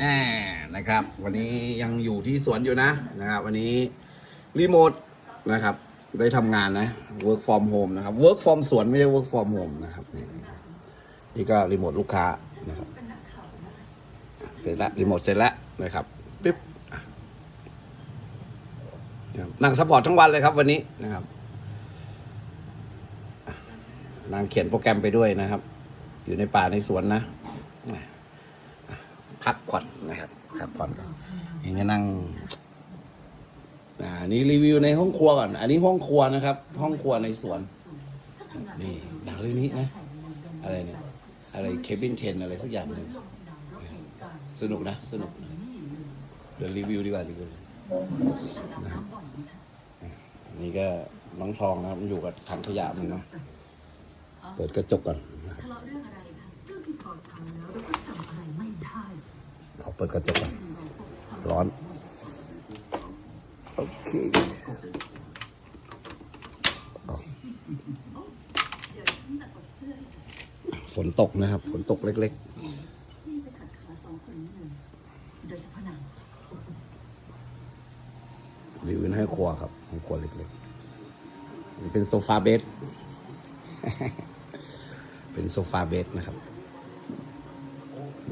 แหมนะครับ วันนี้ยังอยู่ที่สวนอยู่นะนะครับ วันนี้รีโมทนะครับ ได้ทำงานนะ work from home นะครับ work from สวนไม่ใช่ work from home นะครับนี่นี่ก็รีโมทลูกค้านะครับเสร็จแล้วรีโมทเสร็จแล้วนะครับปิ๊บนั่งซัพพอร์ตทั้งวันเลยครับวันนี้นะครับนั่งเขียนโปรแกรมไปด้วยนะครับ อยู่ในป่าในสวนนะ พักผ่อนนะครับพักผ่อนก่อนยังจะนั่งอ่านี่รีวิวในห้องครัวก่อน อันนี้ห้องครัวนะครับ ห้องครัวในสวน นี่หนังเรื่องนี้นะ อะไรเนี่ย อะไรเคบินเทนอะไรสักอย่างหนึ่งสนุกนะ สนุกนะเดี๋ยวรีวิวดีกว่าดีกว่านะครับอะนี่ก็น้องทองนะครับมันอยู่กับถังขยะมันนะ เปิดกระจกก่อนนะครับ เปิดกระจกก่อนร้อน โอเคฝนตกนะครับ ฝนตกเล็กนี่ไปขัดขาสองคนะนางๆรีวิวให้ครัวครับห้ครัวเล็กๆนี่เป็นโซฟาเบดเป็นโซฟาเบดนะครับ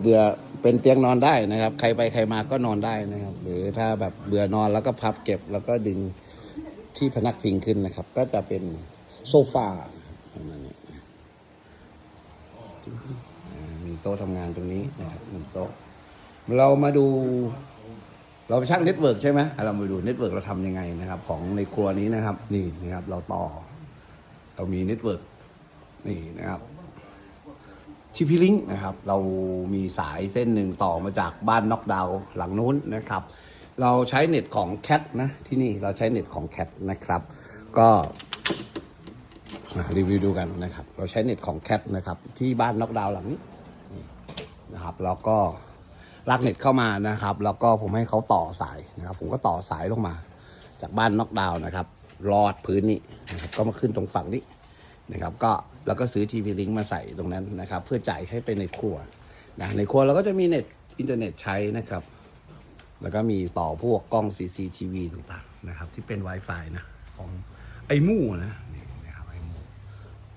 เบื่อ เป็นเตียงนอนได้นะครับ ใครไปใครมาก็นอนได้นะครับ หรือถ้าแบบเบื่อนอนแล้วก็พับเก็บ แล้วก็ดึงที่พนักพิงขึ้นนะครับ ก็จะเป็นโซฟาประมาณนี้มีโต๊ะทำงานตรงนี้นะครับหนึ่งโต๊ะ เรามาดู เราไปช่างเน็ตเวิร์กใช่ไหมเรามาดูเน็ตเวิร์กเราทำยังไงนะครับ ของในครัวนี้นะครับ นี่นะครับ เราต่อ เรามีเน็ตเวิร์กนี่นะครับ ที่พี่ลิงก์นะครับ เรามีสายเส้นหนึ่งต่อมาจากบ้านน็อกดาวหลังนู้นนะครับ เราใช้เน็ตของแคทนะที่นี่เราใช้เน็ตของแคทนะครับ ก็รีวิวดูกันนะครับ เราใช้เน็ตของแคทนะครับ ที่บ้านน็อกดาวหลังนี้นะครับ แล้วก็ลากเน็ตเข้ามานะครับ แล้วก็ผมให้เขาต่อสายนะครับ ผมก็ต่อสายลงมา จากบ้านน็อกดาวน์นะครับ รอดพื้นนี้นะครับก็มาขึ้นตรงฝั่งนี้นะครับ ก็ เราก็ซื้อทีวีลิงก์มาใส่ตรงนั้นนะครับ เพื่อจ่ายให้ไปในครัวนะในครัวเราก็จะมีเน็ตอินเทอร์เน็ตใช้นะครับ แล้วก็มีต่อพวกกล้อง CCTV ต่างๆนะครับ ที่เป็น Wi-Fi นะของไอ้มู่นะนี่นะครับไอ้มู่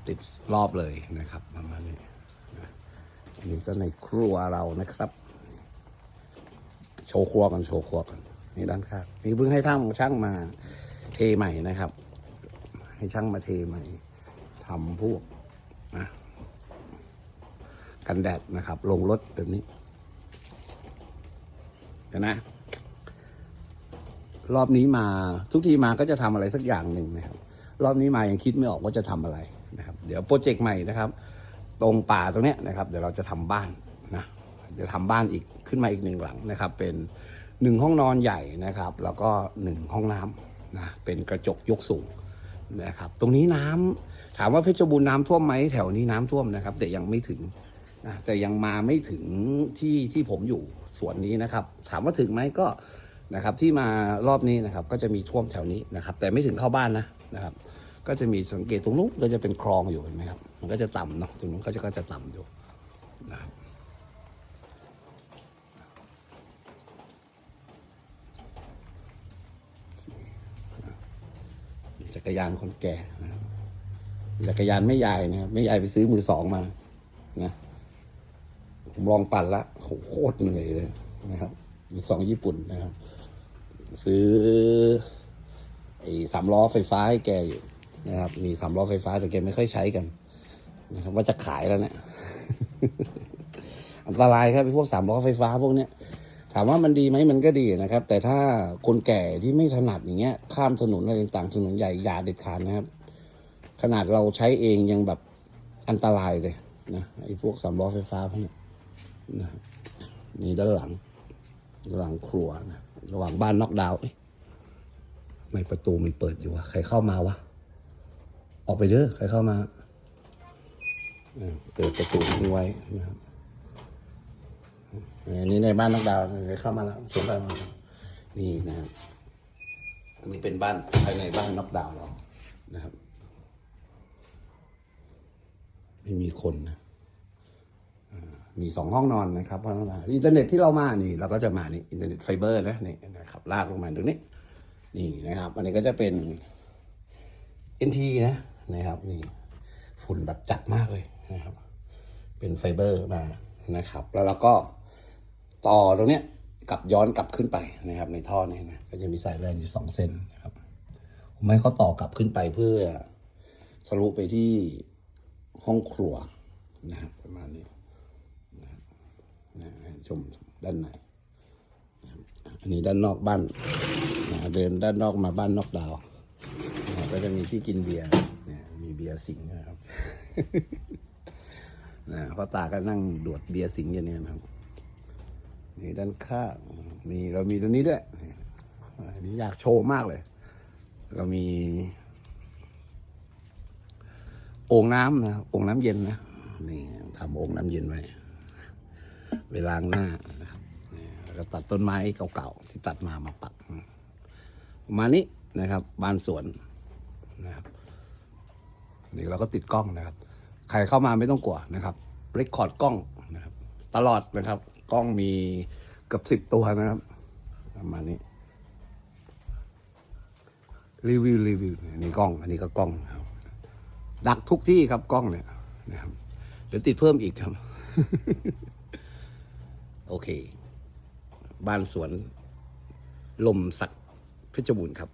ติดรอบเลยนะครับประมาณนี้นะอันนี้ก็ในครัวเรานะครับ โชว์ครัวกันโชว์ครัวกันนี่ด้านข้างนี่เพิ่งให้ช่างช่างมาเทใหม่นะครับ ให้ช่างมาเทใหม่ทำพวก นะกันแดดนะครับ ลงรถแบบนี้เห็นนะรอบนี้มาทุกทีมาก็จะทำอะไรสักอย่างหนึ่งนะครับ รอบนี้มายังคิดไม่ออกว่าจะทำอะไรนะครับ เดี๋ยวโปรเจกต์ใหม่นะครับ ตรงป่าตรงเนี้ยนะครับ เดี๋ยวเราจะทำบ้านนะจะทำบ้านอีกขึ้นมาอีกหนึ่งหลังนะครับ เป็นหนึ่งห้องนอนใหญ่นะครับ แล้วก็หนึ่งห้องน้ำนะเป็นกระจกยกสูง นะครับ ตรงนี้น้ำถามว่าเพชรบูรณ์น้ำท่วมไหมแถวนี้น้ำท่วมนะครับ แต่ยังไม่ถึงนะแต่ยังมาไม่ถึงที่ที่ผมอยู่ส่วนนี้นะครับ ถามว่าถึงไหมก็นะครับที่มารอบนี้นะครับ ก็จะมีท่วมแถวนี้นะครับ แต่ไม่ถึงเข้าบ้านนะนะครับ ก็จะมีสังเกตตรงนู้นก็จะเป็นคลองอยู่เห็นไหมครับมันก็จะต่ำเนาะตรงนู้นก็จะก็จะต่ำอยู่นะครับ กรยานคนแก่นะครับจักรยานไม่ยายนะครับไม่ยายไปซื้อมือสองมานะผมลองปั่นละโหโคตรเหนื่อยเลยนะครับมือสองญี่ปุ่นนะครับ ซื้อไอ้สามล้อไฟฟ้าให้แกอยู่นะครับ มีสามล้อไฟฟ้าแต่แกไม่ค่อยใช้กันนะครับ ว่าจะขายแล้วเนะี่ยอันตรายครับพวกสามล้อไฟฟ้าพวกเนี้ย ถามว่ามันดีไหมมันก็ดีนะครับ แต่ถ้าคนแก่ที่ไม่ถนัดอย่างเงี้ย ข้ามถนนอะไรต่างๆถนนใหญ่อย่าเด็ดขาดนะครับ ขนาดเราใช้เองยังแบบอันตรายเลยนะไอ้พวกสามล้อไฟฟ้าพวกนี้นะครับนี่ด้านหลังด้านหลังครัวนะระหว่างบ้านน็อกดาวน์ไม่ประตูมันเปิดอยู่วะใครเข้ามาวะออกไปเด้อใครเข้ามาอ่าเปิดประตูทิ้งไว้นะครับ อันนี้ในบ้านนักดาวเข้ามาแล้วสวนไปมาวนี่นะครับอันนี้เป็นบ้านภายในบ้านนกดาวเรานะครับ ไม่มีคนนะอ่ามีสองห้องนอนนะครับห้องนอนอินเทอร์เน็ตที่เรามานี่ เราก็จะมานี่อินเทอร์เน็ตไฟเบอร์นะนี่นะครับ ลากลงมาตรงนี้ นี่นะครับ อันนี้ก็จะเป็น NT นะนะครับ นี่ฝุ่นแบบจัดมากเลยนะครับ เป็นไฟเบอร์มานะครับ แล้วเราก็ ต่อตรงเนี้ยกลับย้อนกลับขึ้นไปนะครับ ในท่อนี้นะก็จะมีสายแลนอยู่สองเส้นนะครับ ผมให้เขาต่อกลับขึ้นไปเพื่อทะลุไปที่ห้องครัวนะครับประมาณนี้นะครับนะชมด้านในอันนี้ด้านนอกบ้านนะเดินด้านนอกมาบ้านนอกดาวนะก็จะมีที่กินเบียร์เนี่ยมีเบียร์สิงนะครับนะพ่อตาก็นั่งดวดเบียร์สิงอย่างนี้นะครับ นี่ด้านข้างมีเรามีตัวนี้ด้วยนี่อันนี้อยากโชว์มากเลย เรามี โอ่งน้ำนะโอ่งน้ำเย็นนะนี่ทำโอ่งน้ำเย็นไว้เวลาล้างหน้านะครับแล้วก็ตัดต้นไม้เก่าๆที่ตัดมามาปักประมาณนี้นะครับบ้านสวนนะครับนี่เราก็ติดกล้องนะครับ ใครเข้ามาไม่ต้องกลัวนะครับเรคคอร์ดกล้องนะครับ ตลอดนะครับ กล้องมีเกือบสิบตัวนะครับประมาณนี้ รีวิวรีวิวนี่กล้อง อันนี้ก็กล้องครับดักทุกที่ครับกล้องเนี่ยนะครับเดี๋ยวติดเพิ่มอีกครับ โอเค บ้านสวน ลมสักเพชรบูรณ์ครับ